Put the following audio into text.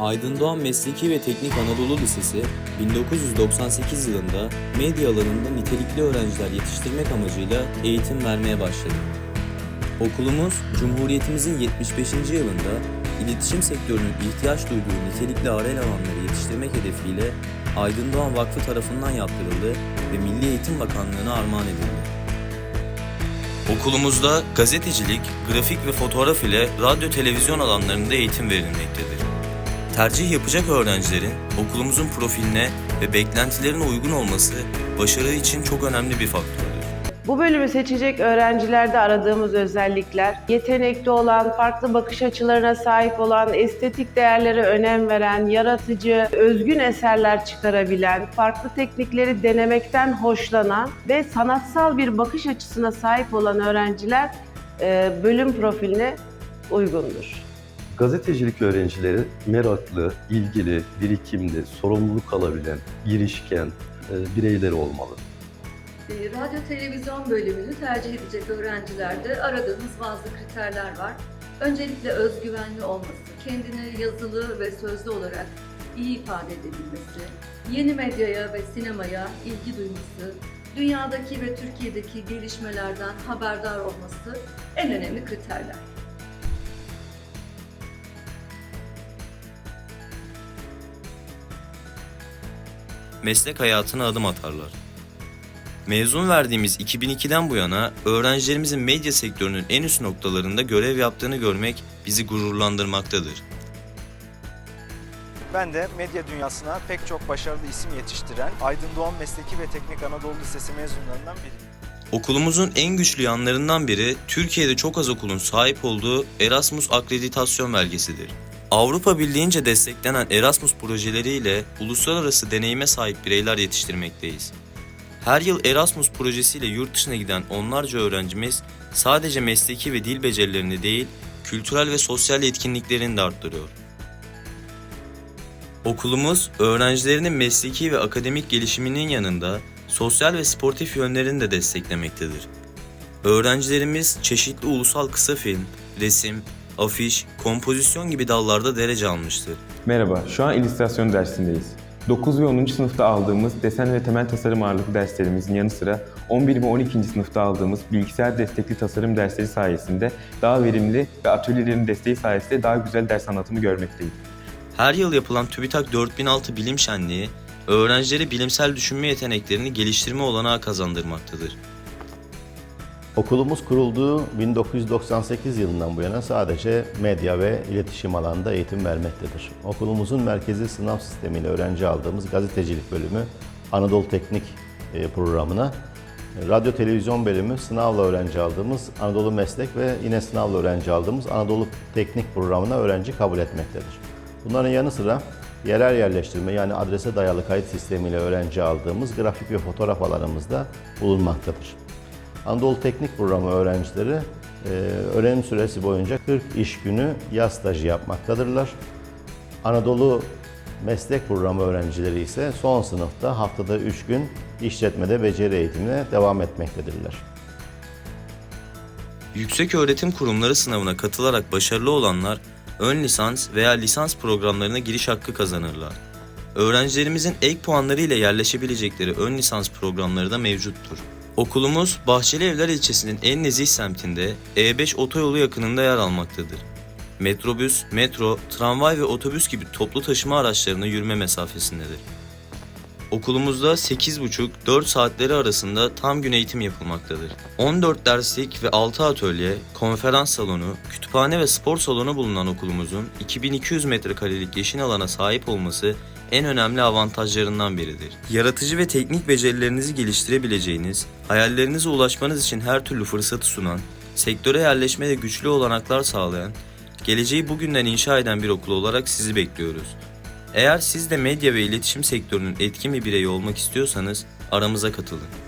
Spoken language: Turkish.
Aydın Doğan Mesleki ve Teknik Anadolu Lisesi 1998 yılında medya alanında nitelikli öğrenciler yetiştirmek amacıyla eğitim vermeye başladı. Okulumuz Cumhuriyetimizin 75. yılında iletişim sektörünün ihtiyaç duyduğu nitelikli aile elemanları yetiştirmek hedefiyle Aydın Doğan Vakfı tarafından yaptırıldı ve Milli Eğitim Bakanlığı'na armağan edildi. Okulumuzda gazetecilik, grafik ve fotoğraf ile radyo televizyon alanlarında eğitim verilmektedir. Tercih yapacak öğrencilerin okulumuzun profiline ve beklentilerine uygun olması başarı için çok önemli bir faktördür. Bu bölümü seçecek öğrencilerde aradığımız özellikler, yetenekli olan, farklı bakış açılarına sahip olan, estetik değerlere önem veren, yaratıcı, özgün eserler çıkarabilen, farklı teknikleri denemekten hoşlanan ve sanatsal bir bakış açısına sahip olan öğrenciler e, bölüm profiline uygundur. Gazetecilik öğrencileri meraklı, ilgili, birikimli, sorumluluk alabilen, girişken e, bireyler olmalı. E, Radyo televizyon bölümünü tercih edecek öğrencilerde aradığımız bazı kriterler var. Öncelikle özgüvenli olması, kendini yazılı ve sözlü olarak iyi ifade edebilmesi, yeni medyaya ve sinemaya ilgi duyması, dünyadaki ve Türkiye'deki gelişmelerden haberdar olması en önemli kriterler. Meslek hayatına adım atarlar. Mezun verdiğimiz 2002'den bu yana öğrencilerimizin medya sektörünün en üst noktalarında görev yaptığını görmek bizi gururlandırmaktadır. Ben de medya dünyasına pek çok başarılı isim yetiştiren Aydın Doğan Mesleki ve Teknik Anadolu Lisesi mezunlarından biriyim. Okulumuzun en güçlü yanlarından biri Türkiye'de çok az okulun sahip olduğu Erasmus akreditasyon belgesidir. Avrupa Birliği'nce desteklenen Erasmus projeleriyle uluslararası deneyime sahip bireyler yetiştirmekteyiz. Her yıl Erasmus projesiyle yurt dışına giden onlarca öğrencimiz sadece mesleki ve dil becerilerini değil, kültürel ve sosyal yetkinliklerini de arttırıyor. Okulumuz öğrencilerinin mesleki ve akademik gelişiminin yanında sosyal ve sportif yönlerini de desteklemektedir. Öğrencilerimiz çeşitli ulusal kısa film, resim, afiş, kompozisyon gibi dallarda derece almıştır. Merhaba, şu an illüstrasyon dersindeyiz. 9 ve 10. sınıfta aldığımız desen ve temel tasarım ağırlıklı derslerimizin yanı sıra 11 ve 12. sınıfta aldığımız bilgisayar destekli tasarım dersleri sayesinde daha verimli ve atölyelerin desteği sayesinde daha güzel ders anlatımı görmekteyim. Her yıl yapılan TÜBİTAK 4006 Bilim Şenliği, öğrencilere bilimsel düşünme yeteneklerini geliştirme olanağı kazandırmaktadır. Okulumuz kurulduğu 1998 yılından bu yana sadece medya ve iletişim alanında eğitim vermektedir. Okulumuzun merkezi sınav sistemiyle öğrenci aldığımız gazetecilik bölümü Anadolu Teknik e, programına, radyo televizyon bölümü sınavla öğrenci aldığımız Anadolu Meslek ve yine sınavla öğrenci aldığımız Anadolu Teknik programına öğrenci kabul etmektedir. Bunların yanı sıra yerel yerleştirme yani adrese dayalı kayıt sistemiyle öğrenci aldığımız grafik ve fotoğraf alanımızda bulunmaktadır. Anadolu Teknik Programı öğrencileri e, öğrenim süresi boyunca 40 iş günü yaz stajı yapmaktadırlar. Anadolu Meslek Programı öğrencileri ise son sınıfta haftada 3 gün işletmede beceri eğitimine devam etmektedirler. Yüksek öğretim kurumları sınavına katılarak başarılı olanlar ön lisans veya lisans programlarına giriş hakkı kazanırlar. Öğrencilerimizin ek puanları ile yerleşebilecekleri ön lisans programları da mevcuttur. Okulumuz Bahçeli Evler ilçesinin en nezih semtinde E5 otoyolu yakınında yer almaktadır. Metrobüs, metro, tramvay ve otobüs gibi toplu taşıma araçlarına yürüme mesafesindedir. Okulumuzda 8,5-4 saatleri arasında tam gün eğitim yapılmaktadır. 14 derslik ve 6 atölye, konferans salonu, kütüphane ve spor salonu bulunan okulumuzun 2200 metrekarelik yeşil alana sahip olması en önemli avantajlarından biridir. Yaratıcı ve teknik becerilerinizi geliştirebileceğiniz, hayallerinize ulaşmanız için her türlü fırsatı sunan, sektöre yerleşmede güçlü olanaklar sağlayan, geleceği bugünden inşa eden bir okul olarak sizi bekliyoruz. Eğer siz de medya ve iletişim sektörünün etkin bir bireyi olmak istiyorsanız aramıza katılın.